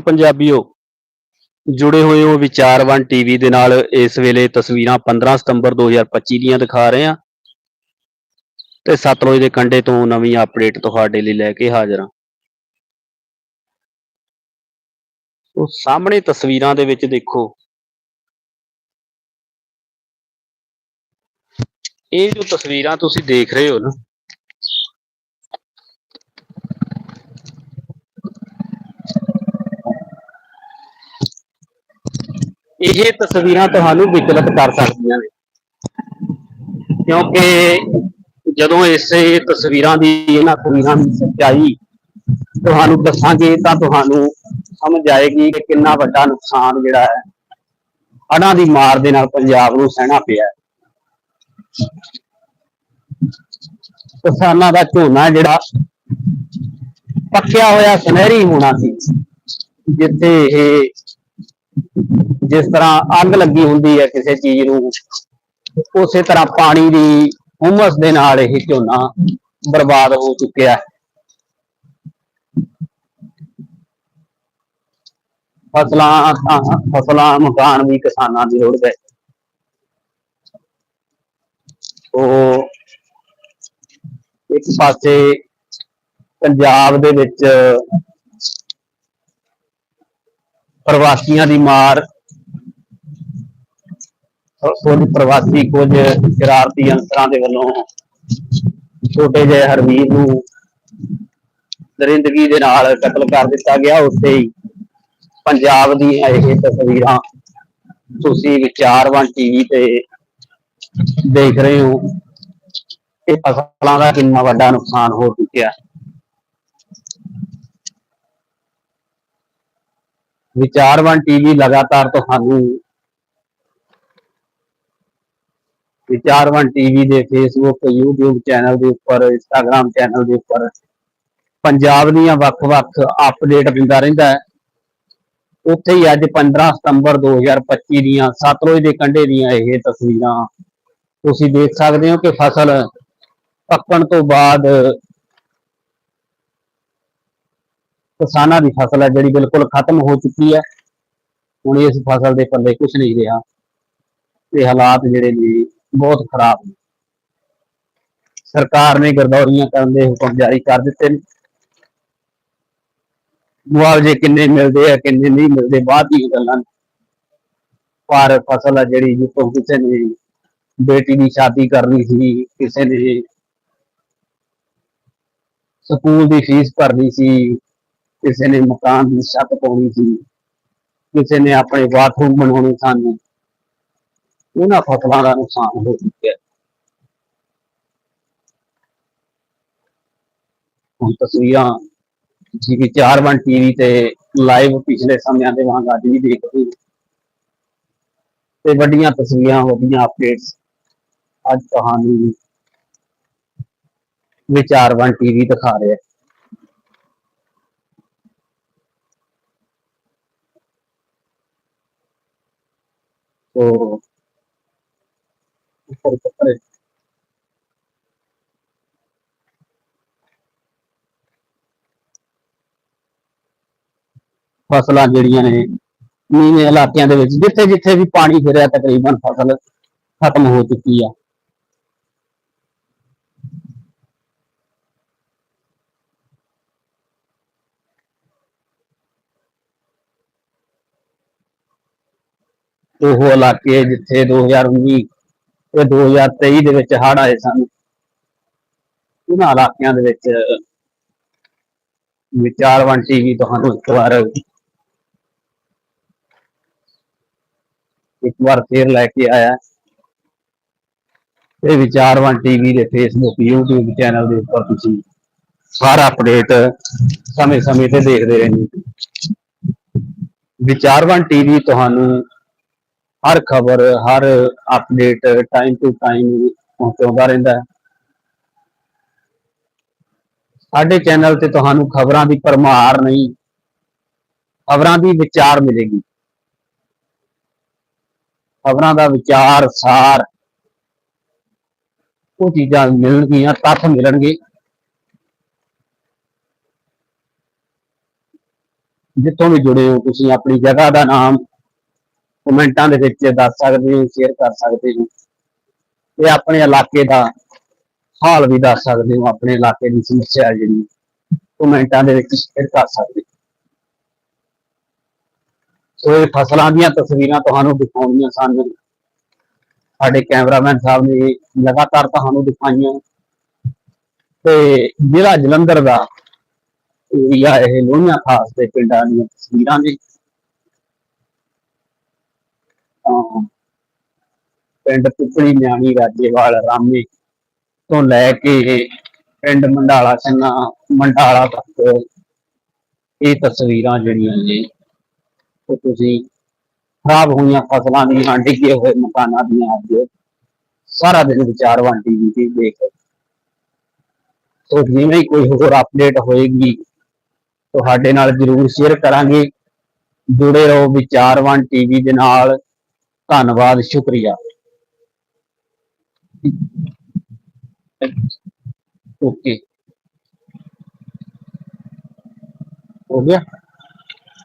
ਪੰਜਾਬੀਓ, ਜੁੜੇ ਹੋਏ ਹੋ ਵਿਚਾਰਵਨ ਟੀਵੀ ਦੇ ਨਾਲ, ਇਸ ਵੇਲੇ ਤਸਵੀਰਾਂ 15 ਸਤੰਬਰ 2025 ਦੀਆਂ ਦਿਖਾ ਰਹੇ ਹਾਂ। ਤੇ ਸਤਲੁਜ ਦੇ ਕੰਢੇ ਤੋਂ ਨਵੀਂ ਅਪਡੇਟ ਤੁਹਾਡੇ ਲਈ ਲੈ ਕੇ ਹਾਜ਼ਰ ਹਾਂ। ਉਹ ਸਾਹਮਣੇ ਤਸਵੀਰਾਂ ਦੇ ਵਿੱਚ ਦੇਖੋ। ਇਹ ਜੋ ਤਸਵੀਰਾਂ ਤੁਸੀਂ ਦੇਖ ਰਹੇ ਹੋ ਨਾ ਇਹ ਤਸਵੀਰਾਂ ਤੁਹਾਨੂੰ ਵਿਚਲਿਤ ਕਰ ਸਕਦੀਆਂ ਨੇ। ਕਿਉਂਕਿ ਜਦੋਂ ਇਸੇ ਤਸਵੀਰਾਂ ਦੀ ਇਹਨਾਂ ਤਸਵੀਰਾਂ ਦੀ ਸੱਚਾਈ ਤੁਹਾਨੂੰ ਦੱਸਾਂਗੇ ਤਾਂ ਤੁਹਾਨੂੰ ਸਮਝ ਆਏਗੀ ਕਿ ਕਿੰਨਾ ਵੱਡਾ ਨੁਕਸਾਨ ਜਿਹੜਾ ਹੈ, ਅੜਾਂ ਦੀ ਮਾਰ ਦੇ ਨਾਲ ਪੰਜਾਬ ਨੂੰ ਸਹਿਣਾ ਪਿਆ ਹੈ। ਕਿਸਾਨਾਂ ਦਾ ਝੋਨਾ ਜਿਹੜਾ ਪੱਕਿਆ ਹੋਇਆ ਸੁਨਹਿਰੀ ਹੋਣਾ ਸੀ, ਜਿੱਥੇ ਇਹ ਜਿਸ ਤਰ੍ਹਾਂ ਅੱਗ ਲੱਗੀ ਹੁੰਦੀ ਹੈ ਕਿਸੇ ਚੀਜ਼ ਨੂੰ, ਉਸੇ ਤਰ੍ਹਾਂ ਪਾਣੀ ਦੀ ਹੁਮਸ ਦੇ ਨਾਲ ਇਹ ਝੋਨਾ ਬਰਬਾਦ ਹੋ ਚੁੱਕਿਆ ਹੈ। ਫਸਲਾਂ ਫਸਲਾਂ, ਮਕਾਨ ਵੀ ਕਿਸਾਨਾਂ ਦੀ ਲੋੜ ਹੈ ਉਹ ਇੱਕ ਪਾਸੇ ਪੰਜਾਬ ਦੇ ਵਿੱਚ ਪ੍ਰਵਾਸੀਆਂ ਦੀ ਮਾਰ। ਕੁਝ ਪ੍ਰਵਾਸੀ ਕੁਝ ਸ਼ਰਾਰਤੀ ਅੰਸਰਾਂ ਦੇ ਵੱਲੋਂ ਛੋਟੇ ਜਿਹੇ ਹਰਵੀਰ ਨੂੰ ਦਰਿੰਦਗੀ ਦੇ ਨਾਲ ਕਤਲ ਕਰ ਦਿੱਤਾ ਗਿਆ। ਉੱਥੇ ਹੀ ਪੰਜਾਬ ਦੀਆਂ ਇਹ ਤਸਵੀਰਾਂ ਤੁਸੀਂ ਵਿਚਾਰਵਨ ਟੀਵੀ ਤੇ ਦੇਖ ਰਹੇ ਹੋ। ਇਹ ਫਸਲਾਂ ਦਾ ਕਿੰਨਾ ਵੱਡਾ ਨੁਕਸਾਨ ਹੋ ਚੁੱਕਿਆ। ਵਿਚਾਰਵਨ ਟੀਵੀ ਲਗਾਤਾਰ ਤੁਹਾਨੂੰ ਵਿਚਾਰਵਨ ਟੀਵੀ ਦੇ ਫੇਸਬੁੱਕ YouTube ਚੈਨਲ ਦੇ ਉੱਪਰ, Instagram ਚੈਨਲ ਦੇ ਉੱਪਰ ਪੰਜਾਬ ਦੀਆਂ ਵੱਖ-ਵੱਖ ਅਪਡੇਟ ਦਿੰਦਾ ਰਹਿੰਦਾ ਹੈ। ਉੱਥੇ ਹੀ ਅੱਜ 15 ਸਤੰਬਰ 2025 ਦੀਆਂ ਸਤਲੁਜ ਦੇ ਕੰਢੇ ਦੀਆਂ ਇਹ ਤਸਵੀਰਾਂ ਤੁਸੀਂ ਦੇਖ ਸਕਦੇ ਹੋ ਕਿ ਫਸਲ ਪੱਕਣ ਤੋਂ ਬਾਅਦ ਕਿਸਾਨਾਂ ਦੀ ਫਸਲ ਹੈ, ਜਿਹੜੀ ਬਿਲਕੁਲ ਖਤਮ ਹੋ ਚੁੱਕੀ ਹੈ। ਹੁਣ ਇਸ ਫਸਲ ਦੇ ਪੱਲੇ ਕੁਝ ਨਹੀਂ ਰਿਹਾ। ਤੇ ਹਾਲਾਤ ਜਿਹੜੇ ਨੇ, ਬਹੁਤ ਖਰਾਬ ਨੇ। ਸਰਕਾਰ ਨੇ ਗਰਦੌਰੀਆਂ ਕਰਨ ਦੇ ਹੁਕਮ ਜਾਰੀ ਕਰ ਦਿੱਤੇ ਨੇ। ਮੁਆਵਜ਼ੇ ਕਿੰਨੇ ਮਿਲਦੇ ਆ, ਕਿੰਨੇ ਨਹੀਂ ਮਿਲਦੇ, ਬਾਅਦ ਦੀਆਂ ਗੱਲਾਂ ਨੇ। ਪਰ ਫਸਲ ਆ ਜਿਹੜੀ, ਜਿੱਥੋਂ ਕਿਸੇ ਨੇ ਬੇਟੀ ਦੀ ਸ਼ਾਦੀ ਕਰਨੀ ਸੀ, ਕਿਸੇ ਨੇ ਸਕੂਲ ਦੀ ਫੀਸ ਭਰਨੀ ਸੀ ਕਿਸੇ ਨੇ ਮਕਾਨ ਦੀ ਛੱਤ ਪਾਉਣੀ ਸੀ, ਕਿਸੇ ਨੇ ਆਪਣੇ ਬਾਥਰੂਮ ਬਣਾਉਣੇ ਸਨ। ਉਹਨਾਂ ਫਸਲਾਂ ਦਾ ਨੁਕਸਾਨ ਹੋ ਚੁੱਕਿਆ। ਹੁਣ ਤਸਵੀਰਾਂ ਜੀ ਕਿ ਚਾਰ ਵਨ ਟੀਵੀ ਤੇ ਲਾਈਵ ਪਿਛਲੇ ਸਮਿਆਂ ਦੇ ਵਾਂਗ ਅੱਜ ਵੀ ਦੇਖਦੇ ਤੇ ਵੱਡੀਆਂ ਤਸਵੀਰਾਂ ਵੱਡੀਆਂ ਅਪਡੇਟਸ ਅੱਜ ਤੁਹਾਨੂੰ ਵਿਚਾਰ ਵਨ ਟੀਵੀ ਦਿਖਾ ਰਿਹਾ। ਹੈ por, por ਫਸਲਾਂ ਜਿਹੜੀਆਂ ਨੇ ਨੀਵੇਂ ਇਲਾਕਿਆਂ ਦੇ ਵਿੱਚ ਜਿੱਥੇ ਜਿੱਥੇ ਵੀ ਪਾਣੀ ਫਿਰਿਆ ਤਕਰੀਬਨ ਫਸਲ ਖਤਮ ਹੋ ਚੁੱਕੀ ਆ। ਉਹ ਇਲਾਕੇ ਜਿੱਥੇ 2019 ਤੇ 2023 ਦੇ ਵਿੱਚ ਹੜ੍ਹ ਆਏ ਸਨ। ਉਹਨਾਂ ਇਲਾਕਿਆਂ ਦੇ ਵਿੱਚ ਵਿਚਾਰਵਨ ਟੀਵੀ ਤੁਹਾਨੂੰ ਇੱਕ ਵਾਰ ਇੱਕ ਵਾਰ ਫੇਰ ਲੈ ਕੇ ਆਇਆ। ਤੇ ਵਿਚਾਰਵਨ ਟੀਵੀ ਦੇ ਫੇਸਬੁੱਕ YouTube ਚੈਨਲ ਦੇ ਉੱਪਰ ਤੁਸੀਂ ਸਾਰਾ ਅਪਡੇਟ ਸਮੇਂ-ਸਮੇਂ ਤੇ ਦੇਖਦੇ ਰਹਿੰਦੇ ਵਿਚਾਰਵਨ ਟੀਵੀ ਤੁਹਾਨੂੰ ਹਰ ਖਬਰ, ਹਰ ਅਪਡੇਟ ਟਾਈਮ ਟੂ ਟਾਈਮ ਪਹੁੰਚਾਉਂਦਾ ਰਹਿੰਦਾ ਹੈ। ਸਾਡੇ ਚੈਨਲ ਤੇ ਤੁਹਾਨੂੰ ਖਬਰਾਂ ਦੀ ਪਰਮਾਰ ਨਹੀਂ, ਖਬਰਾਂ ਦੀ ਵਿਚਾਰ ਮਿਲੇਗੀ। ਖਬਰਾਂ ਦਾ ਵਿਚਾਰ, ਸਾਰ ਉਹ ਚੀਜ਼ਾਂ ਮਿਲਣਗੀਆਂ, ਤੱਥ ਮਿਲਣਗੇ। ਜਿੱਥੋਂ ਵੀ ਜੁੜੇ ਹੋ ਤੁਸੀਂ, ਆਪਣੀ ਜਗ੍ਹਾ ਦਾ ਨਾਮ ਕਮੈਂਟਾਂ ਦੇ ਵਿੱਚ ਦੱਸ ਸਕਦੇ ਹੋ ਸ਼ੇਅਰ ਕਰ ਸਕਦੇ ਹੋ। ਤੇ ਆਪਣੇ ਇਲਾਕੇ ਦਾ ਹਾਲ ਵੀ ਦੱਸ ਸਕਦੇ ਹੋ, ਆਪਣੇ ਇਲਾਕੇ ਦੀ ਸਮੱਸਿਆ ਜਿਹੜੀ। ਕਮੈਂਟਾਂ ਦੇ ਵਿੱਚ ਸ਼ੇਅਰ ਕਰ ਸਕਦੇ ਹੋ। ਸੋ ਇਹ ਫਸਲਾਂ ਦੀਆਂ ਤਸਵੀਰਾਂ ਤੁਹਾਨੂੰ ਦਿਖਾਉਣੀਆਂ ਸਨ। ਸਾਡੇ ਕੈਮਰਾਮੈਨ ਸਾਹਿਬ ਨੇ ਲਗਾਤਾਰ ਤੁਹਾਨੂੰ ਦਿਖਾਈਆਂ। ਤੇ ਜ਼ਿਲ੍ਹਾ ਜਲੰਧਰ ਦਾ ਏਰੀਆ ਇਹ ਲੋਹੀਆਂ ਖਾਸ ਦੇ ਪਿੰਡਾਂ ਦੀਆਂ ਤਸਵੀਰਾਂ ਨੇ। ਤਾਂ ਪਿੰਡ ਪਿਪਲੀ ਮਿਆਣੀ ਰਾਜੇਵਾਲ ਰਾਮੇ ਤੋਂ ਲੈ ਕੇ ਪਿੰਡ ਮੰਡਾਲਾ ਸੰਨਾ ਮੰਡਾਲਾ ਤੱਕ ਇਹ ਤਸਵੀਰਾਂ ਜਿਹੜੀਆਂ ਨੇ, ਉਹ ਤੁਸੀਂ ਖਰਾਬ ਹੋਈਆਂ ਫਸਲਾਂ ਦੀਆਂ, ਡਿੱਗੇ ਹੋਏ ਮਕਾਨਾਂ ਦੀਆਂ ਅੱਜ ਸਾਰਾ ਦਿਨ ਵਿਚਾਰ ਵਾਂਟੀ ਵੀ ਦੇਖ। ਸੋ ਜਿਵੇਂ ਕੋਈ ਹੋਰ ਅਪਡੇਟ ਹੋਏਗੀ, ਤੁਹਾਡੇ ਨਾਲ ਜਰੂਰ ਸ਼ੇਅਰ ਕਰਾਂਗੇ। ਜੁੜੇ ਰਹੋ ਵਿਚਾਰਵਾਨ ਟੀਵੀ ਦੇ ਨਾਲ। ਧੰਨਵਾਦ ਸ਼ੁਕਰੀਆ। ਓਕੇ। ਹੋ ਗਿਆ?